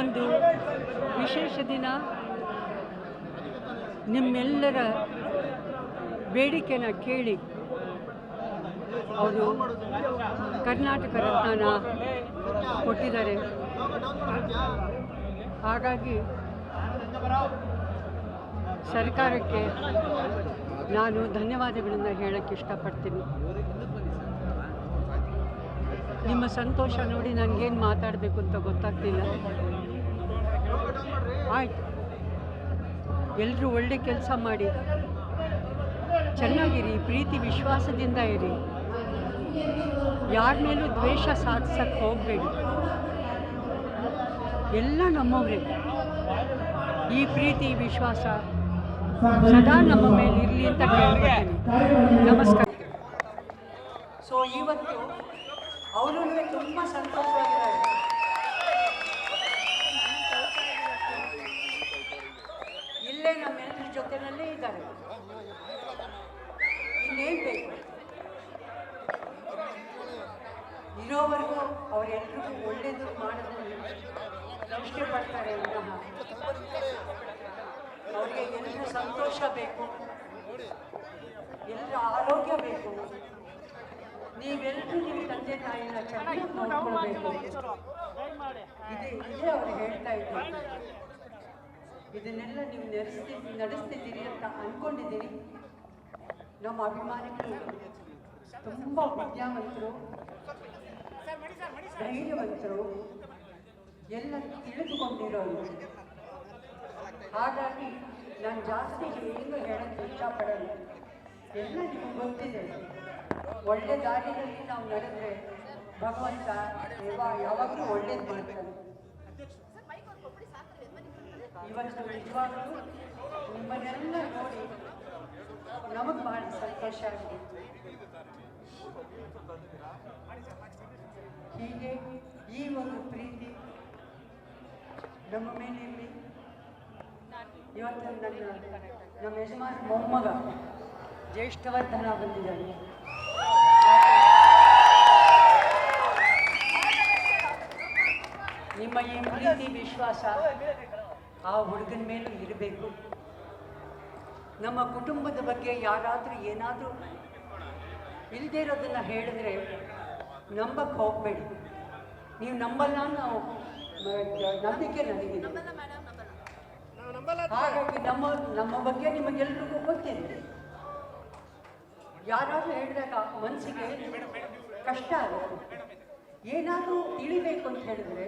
ಒಂದು ವಿಶೇಷ ದಿನ. ನಿಮ್ಮೆಲ್ಲರ ಬೇಡಿಕೆನ ಕೇಳಿ ಅವರು ಕರ್ನಾಟಕ ರತ್ನನ ಕೊಟ್ಟಿದ್ದಾರೆ. ಹಾಗಾಗಿ ಸರ್ಕಾರಕ್ಕೆ ನಾನು ಧನ್ಯವಾದಗಳನ್ನು ಹೇಳಕ್ಕೆ ಇಷ್ಟಪಡ್ತೀನಿ. ನಿಮ್ಮ ಸಂತೋಷ ನೋಡಿ ನನಗೇನು ಮಾತಾಡಬೇಕು ಅಂತ ಗೊತ್ತಾಗ್ತಿಲ್ಲ. ಆಯ್ತು. ಎಲ್ಲರೂ ಒಳ್ಳೆ ಕೆಲಸ ಮಾಡಿ. ಚೆನ್ನಾಗಿರಿ, ಪ್ರೀತಿ ವಿಶ್ವಾಸದಿಂದ ಇರಿ. ಯಾರ ಮೇಲೂ ದ್ವೇಷ ಸಾಧಿಸಕ್ಕೆ ಹೋಗಬೇಡಿ. ಎಲ್ಲ ನಮ್ಮವರೇ. ಈ ಪ್ರೀತಿ, ವಿಶ್ವಾಸ ಸದಾ ನಮ್ಮ ಮೇಲೆ ಇರಲಿ ಅಂತ ಕೇಳ್ಕೊತೀನಿ. ನಮಸ್ಕಾರ. ಸೊ ಇವತ್ತು ಅವರು ತುಂಬ ಸಂತೋಷವಾಗಿದ್ದಾರೆ. ನಮ್ಮೆಲ್ಲರ ಜೊತೆನಲ್ಲೇ ಇದ್ದಾರೆ. ಇನ್ನೇನು ಬೇಕು? ಇರೋವರೆಗೂ ಅವರೆಲ್ಲರಿಗೂ ಒಳ್ಳೇದು ಮಾಡೋದನ್ನು ಇಷ್ಟಪಡ್ತಾರೆ ವಿನಃ ಅವರಿಗೆ ಎಲ್ಲರ ಸಂತೋಷ ಬೇಕು. ಎಲ್ಲರ ಆರೋಗ್ಯ ಬೇಕು. ನೀವೆಲ್ಲರೂ ನಿಮ್ಮ ತಂದೆ ತಾಯಿನ ಚೆನ್ನಾಗಿ ನೋಡ್ಕೊಳ್ಬೇಕು. ಇದೆ, ಇದೇ ಅವ್ರು ಹೇಳ್ತಾ ಇದ್ದಾರೆ. ಇದನ್ನೆಲ್ಲ ನೀವು ನಡೆಸ್ತಿ, ನಡೆಸ್ತಿದ್ದೀರಿ ಅಂತ ಅಂದ್ಕೊಂಡಿದ್ದೀರಿ ನಮ್ಮ ಅಭಿಮಾನಿಗಳು ತುಂಬ ವಿದ್ಯಾವಂತರು, ಧೈರ್ಯವಂತರು, ಎಲ್ಲ ತಿಳಿದುಕೊಂಡಿರೋರು. ಹಾಗಾಗಿ ನಾನು ಜಾಸ್ತಿ ಏನು ಹೇಳಕ್ಕೆ ಇಷ್ಟಪಡಲ್ಲ. ಎಲ್ಲ ನಿಮಗೆ ಗೊತ್ತಿದೆ. ಒಳ್ಳೆ ದಾರಿಯಲ್ಲಿ ನಾವು ನಡೆದ್ರೆ ಭಗವಂತ ಯಾವಾಗ ಯಾವಾಗಲೂ ಒಳ್ಳೇದು ಮಾಡ್ತಾನೆ. ಇವತ್ತು ನಿಜವಾಗ್ಲೂ ನಿಮ್ಮನ್ನೆಲ್ಲ ನೋಡಿ ನಮಗೆ ಭಾಳ ಸಂತೋಷ ಆಗಿದೆ ಹೀಗೆ ಈ ಒಂದು ಪ್ರೀತಿ ನಮ್ಮ ಮೇಲಿರಲಿ ಇವತ್ತು ನನ್ನ ನಮ್ಮ ಯಜಮಾನ ಮೊಮ್ಮಗ ಜ್ಯೇಷ್ಠವರ್ಧನ ಬಂದಿದ್ದಾನೆ ನಿಮ್ಮ ಈ ಪ್ರೀತಿ ವಿಶ್ವಾಸ ಆ ಹುಡುಗನ ಮೇಲೂ ಇರಬೇಕು. ನಮ್ಮ ಕುಟುಂಬದ ಬಗ್ಗೆ ಯಾರಾದರೂ ಏನಾದರೂ ಇಲ್ಲದೇ ಇರೋದನ್ನು ಹೇಳಿದ್ರೆ ನಂಬಕ್ಕೆ ಹೋಗಬೇಡಿ. ನೀವು ನಂಬಲ್ಲ ನಾವು ನಂಬಿಕೆ ನನಗೆ ಹಾಗಾಗಿ ನಮ್ಮ ನಮ್ಮ ಬಗ್ಗೆ ನಿಮಗೆಲ್ರಿಗೂ ಗೊತ್ತಿದೆ. ಯಾರಾದರೂ ಹೇಳಿದಾಗ ಮನಸ್ಸಿಗೆ ಕಷ್ಟ ಆಗುತ್ತೆ. ಏನಾದರೂ ತಿಳಿಬೇಕು ಅಂತ ಹೇಳಿದ್ರೆ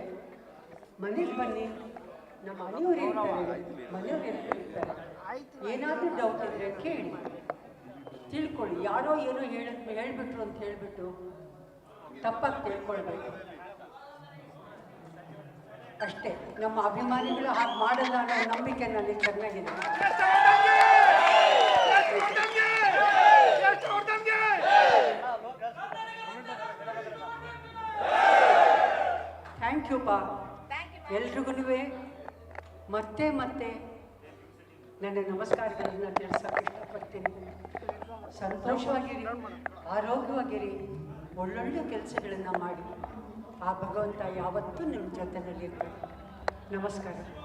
ಮನೆಗೆ ಬನ್ನಿ. ನಮ್ಮ ಮನೆಯವರು ಇರ್ತಾರೆ. ಏನಾದರೂ ಡೌಟ್ ಇದ್ರೆ ಕೇಳಿ. ತಿಳ್ಕೊಳ್ಳಿ. ಯಾರೋ ಏನೋ ಹೇಳ, ಹೇಳ್ಬಿಟ್ರು ಅಂತ ಹೇಳ್ಬಿಟ್ಟು ತಪ್ಪಾಗಿ ತಿಳ್ಕೊಳ್ಬೇಕು. ಅಷ್ಟೇ. ನಮ್ಮ ಅಭಿಮಾನಿಗಳು ಹಾಗೆ ಮಾಡಲ್ಲ ಅನ್ನೋ ನಂಬಿಕೆ ನನಗೆ ಚೆನ್ನಾಗಿದೆ. ಥ್ಯಾಂಕ್ ಯು ಪಾ ಎಲ್ರಿಗೂ ಮತ್ತೆ ಮತ್ತೆ ನನ್ನ ನಮಸ್ಕಾರಗಳನ್ನು ತಿಳಿಸೋಕೆ ಇಷ್ಟಪಡ್ತೀನಿ. ಸಂತೋಷವಾಗಿರಿ, ಆರೋಗ್ಯವಾಗಿರಿ, ಒಳ್ಳೊಳ್ಳೆ ಕೆಲಸಗಳನ್ನು ಮಾಡಿ. ಆ ಭಗವಂತ ಯಾವತ್ತೂ ನಿಮ್ಮ ಜೊತೆಯಲ್ಲಿ ನಮಸ್ಕಾರ.